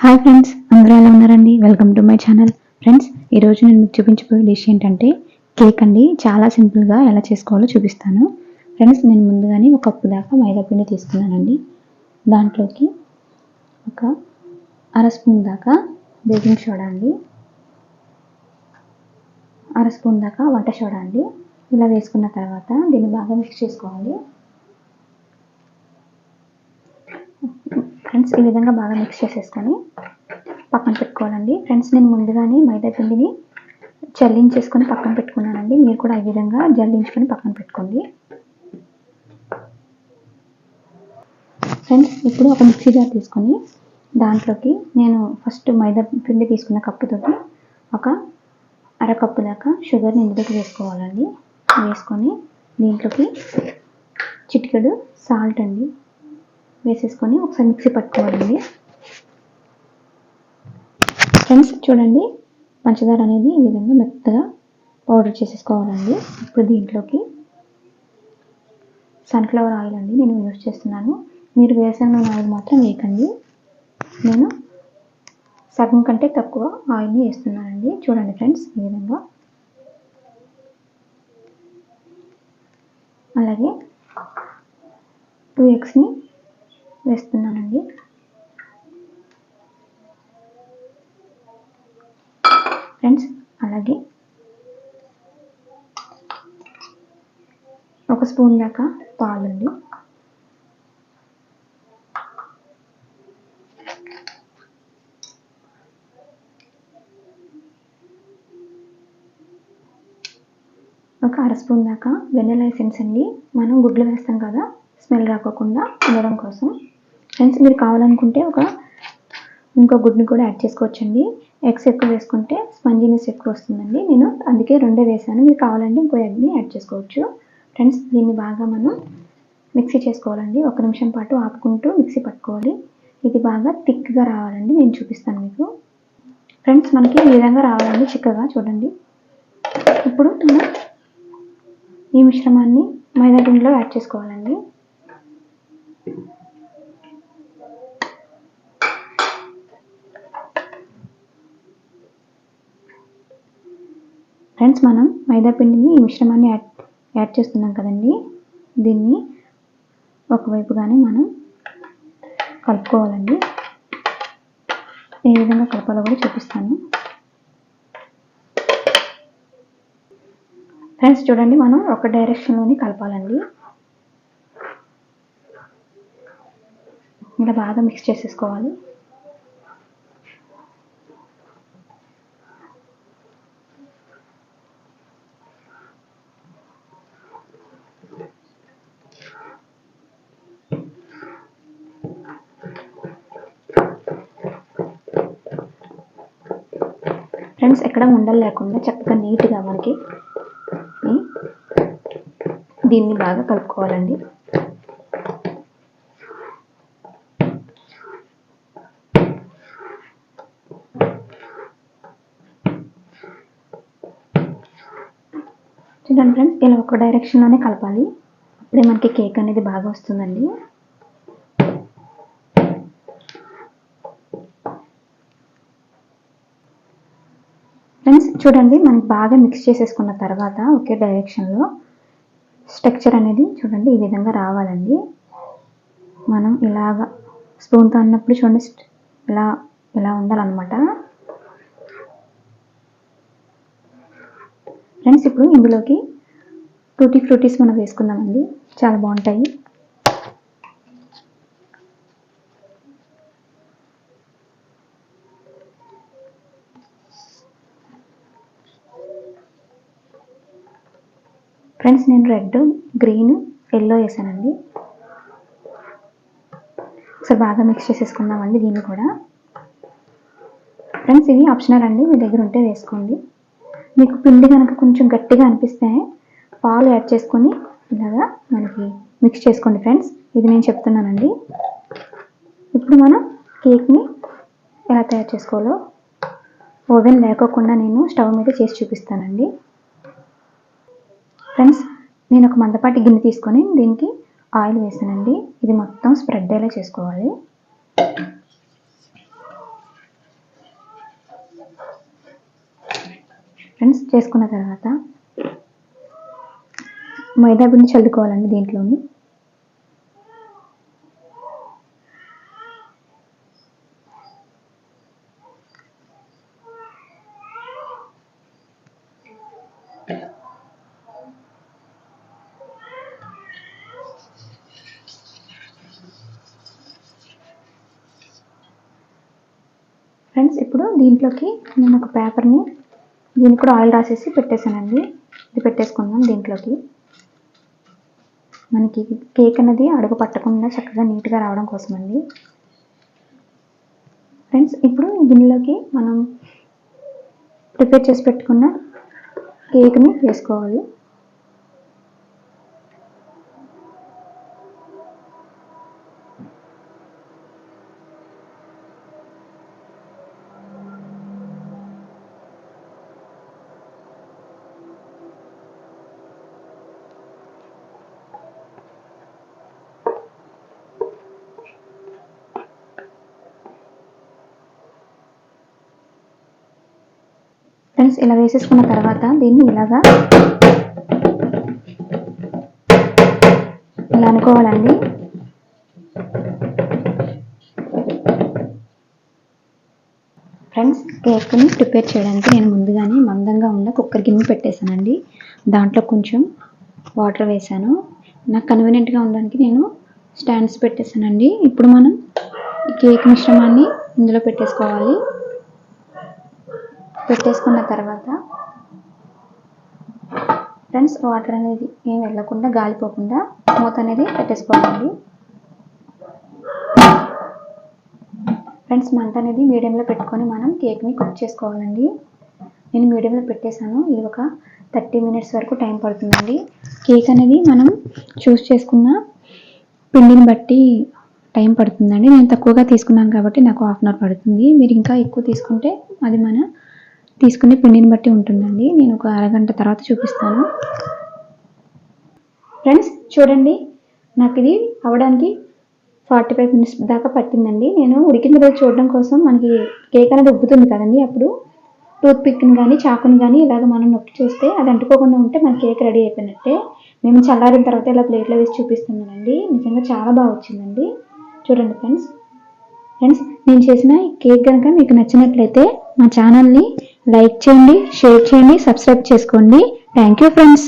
Hi friends అందరూ ఎలా ఉన్నారండి? Welcome to my channel. Friends ఈరోజు నేను మీకు చూపించబోయే డిష్ ఏంటంటే కేక్ అండి. చాలా సింపుల్గా ఎలా చేసుకోవాలో చూపిస్తాను. ఫ్రెండ్స్ నేను ముందుగానే ఒక కప్పు దాకా మైదా పిండి తీసుకున్నానండి. దాంట్లోకి ఒక అర స్పూన్ దాకా బేకింగ్ సోడా అండి. అర స్పూన్ దాకా వంట సోడా అండి. ఇలా వేసుకున్న తర్వాత దీన్ని బాగా మిక్స్ చేసుకోవాలి. ఫ్రెండ్స్ ఈ విధంగా బాగా మిక్స్ చేసేసుకొని పక్కన పెట్టుకోవాలండి. ఫ్రెండ్స్ నేను ముందుగానే మైదా పిండిని జల్లించేసుకొని పక్కన పెట్టుకున్నానండి. మీరు కూడా ఈ విధంగా జల్లించుకొని పక్కన పెట్టుకోండి. ఫ్రెండ్స్ ఇప్పుడు ఒక మిక్సీ జార్ తీసుకొని దాంట్లోకి నేను ఫస్ట్ మైదా పిండి తీసుకున్న కప్పుతోటి ఒక అర కప్పు దాకా షుగర్ని ఇందులోకి వేసుకోవాలండి. వేసుకొని దీంట్లోకి చిటికెడు సాల్ట్ అండి. వేసేసుకొని ఒకసారి మిక్సీ పట్టుకోవాలండి. ఫ్రెండ్స్ చూడండి పంచదార అనేది ఈ విధంగా మెత్తగా పౌడర్ చేసేసుకోవాలండి. ఇప్పుడు దీంట్లోకి సన్ఫ్లవర్ ఆయిల్ అండి నేను యూజ్ చేస్తున్నాను. మీరు వేసిన ఆయిల్ మాత్రం వేయకండి. నేను సగం కంటే తక్కువ ఆయిల్ని వేస్తున్నానండి. చూడండి ఫ్రెండ్స్ ఈ విధంగా. అలాగే టూ ఎగ్స్ని వేస్తున్నానండి. ఫ్రెండ్స్ అలాగే ఒక స్పూన్ దాకా పాలండి. ఒక అర స్పూన్ దాకా వెనిలా ఎసెన్స్ అండి. మనం గుడ్లు వేస్తాం కదా స్మెల్ రాకోకుండా ఉండడం కోసం. ఫ్రెండ్స్ మీరు కావాలనుకుంటే ఒక ఇంకో గుడ్ని కూడా యాడ్ చేసుకోవచ్చండి. ఎగ్స్ ఎక్కువ వేసుకుంటే స్పంజీనెస్ ఎక్కువ వస్తుందండి. నేను అందుకే రెండే వేసాను. మీరు కావాలంటే ఇంకో ఎగ్ని యాడ్ చేసుకోవచ్చు. ఫ్రెండ్స్ దీన్ని బాగా మనం మిక్సీ చేసుకోవాలండి. ఒక నిమిషం పాటు ఆపుకుంటూ మిక్సీ పట్టుకోవాలి. ఇది బాగా థిక్గా రావాలండి. నేను చూపిస్తాను మీకు. ఫ్రెండ్స్ మనకి ఈ విధంగా రావాలండి. చిక్కగా చూడండి. ఇప్పుడు మనం ఈ మిశ్రమాన్ని మైదా పిండిలో యాడ్ చేసుకోవాలండి. ఫ్రెండ్స్ మనం మైదాపిండిని ఈ మిశ్రమాన్ని యాడ్ యాడ్ చేస్తున్నాం కదండి. దీన్ని ఒకవైపుగానే మనం కలుపుకోవాలండి. ఏ విధంగా కలపాలో కూడా చూపిస్తాను. ఫ్రెండ్స్ చూడండి మనం ఒక డైరెక్షన్లోని కలపాలండి. ఇలా బాగా మిక్స్ చేసేసుకోవాలి. ఫ్రెండ్స్ ఎక్కడ ఉండలు లేకుండా చక్కగా నీట్గా మనకి దీన్ని బాగా కలుపుకోవాలండి. చూడండి ఫ్రెండ్స్ ఇలా ఒక డైరెక్షన్లోనే కలపాలి. అప్పుడే మనకి కేక్ అనేది బాగా వస్తుందండి. ఫ్రెండ్స్ చూడండి మనం బాగా మిక్స్ చేసేసుకున్న తర్వాత ఒకే డైరెక్షన్లో స్ట్రక్చర్ అనేది చూడండి ఈ విధంగా రావాలండి. మనం ఇలాగ స్పూన్తో అన్నప్పుడు చూడండి ఇలా ఇలా ఉండాలన్నమాట. ఫ్రెండ్స్ ఇప్పుడు ఇందులోకి టూటీ ఫ్రూటీస్ మనం వేసుకుందామండి. చాలా బాగుంటాయి. ఫ్రెండ్స్ నేను రెడ్ గ్రీన్ ఎల్లో వేసానండి. ఒకసారి బాగా మిక్స్ చేసేసుకుందామండి దీన్ని కూడా. ఫ్రెండ్స్ ఇవి ఆప్షనల్ అండి. మీ దగ్గర ఉంటే వేసుకోండి. మీకు పిండి కనుక కొంచెం గట్టిగా అనిపిస్తే పాలు యాడ్ చేసుకొని ఇలాగా మనకి మిక్స్ చేసుకోండి ఫ్రెండ్స్ ఇది నేను చెప్తున్నానండి. ఇప్పుడు మనం కేక్ని ఎలా తయారు చేసుకోవాలో ఓవెన్ లేకోకుండా నేను స్టవ్ మీద చేసి చూపిస్తానండి. ఫ్రెండ్స్ నేను ఒక మందపాటి గిన్నె తీసుకొని దీనికి ఆయిల్ వేసానండి. ఇది మొత్తం స్ప్రెడ్ అయ్యేలా చేసుకోవాలి. ఫ్రెండ్స్ చేసుకున్న తర్వాత మైదా పిండి చల్లుకోవాలండి దీంట్లోని. ఫ్రెండ్స్ ఇప్పుడు దీంట్లోకి నేను ఒక పేపర్ని దీనికి కూడా ఆయిల్ రాసేసి పెట్టేశానండి. ఇది పెట్టేసుకుందాం దీంట్లోకి. మనకి కేక్ అనేది అడుగు పట్టకుండా చక్కగా నీట్గా రావడం కోసం అండి ఫ్రెండ్స్ ఇప్పుడు దీనిలోకి గిన్నెలోకి మనం ప్రిపేర్ చేసి పెట్టుకున్న కేక్ని వేసుకోవాలి. ఫ్రెండ్స్ ఇలా వేసేసుకున్న తర్వాత దీన్ని ఇలాగా ఇలా అనుకోవాలండి. ఫ్రెండ్స్ కేక్ని ప్రిపేర్ చేయడానికి నేను ముందుగానే మందంగా ఉన్న కుక్కర్ గిన్నె పెట్టేశానండి. దాంట్లో కొంచెం వాటర్ వేసాను నాకు కన్వీనియంట్గా ఉండడానికి నేను స్టాండ్స్ పెట్టేశానండి. ఇప్పుడు మనం కేక్ మిశ్రమాన్ని ఇందులో పెట్టేసుకోవాలి. పెట్టేసుకున్న తర్వాత ఫ్రెండ్స్ వాటర్ అనేది ఏం వెళ్ళకుండా గాలిపోకుండా మూత అనేది పెట్టేసుకోవాలండి ఫ్రెండ్స్ మంట అనేది మీడియంలో పెట్టుకొని మనం కేక్ని కుక్ చేసుకోవాలండి. నేను మీడియంలో పెట్టేశాను. ఇది ఒక థర్టీ మినిట్స్ వరకు టైం పడుతుందండి. కేక్ అనేది మనం చూస్ చేసుకున్న పిండిని బట్టి టైం పడుతుందండి. నేను తక్కువగా తీసుకున్నాను కాబట్టి నాకు హాఫ్ అన్ అవర్ పడుతుంది. మీరు ఇంకా ఎక్కువ తీసుకుంటే అది మన తీసుకునే పిండిని బట్టి ఉంటుందండి. నేను ఒక అరగంట తర్వాత చూపిస్తాను. ఫ్రెండ్స్ చూడండి. నాకు ఇది అవ్వడానికి ఫార్టీ ఫైవ్ మినిట్స్ దాకా పట్టిందండి. నేను ఉడికిన రోజు చూడడం కోసం మనకి కేక్ అనేది ఉబ్బుతుంది కదండి అప్పుడు. టూత్ పిక్ని కానీ చాకుని కానీ ఇలాగ మనం నొక్కి చూస్తే అది అంటుకోకుండా ఉంటే మన కేక్ రెడీ అయిపోయినట్టే. మేము చల్లారిన తర్వాత ఇలా ప్లేట్లో వేసి చూపిస్తున్నానండి. నిజంగా చాలా బాగా వచ్చిందండి. చూడండి ఫ్రెండ్స్. ఫ్రెండ్స్ నేను చేసిన కేక్ కనుక మీకు నచ్చినట్లయితే మా ఛానల్ని లైక్ చేయండి షేర్ చేయండి సబ్స్క్రైబ్ చేసుకోండి. Thank you friends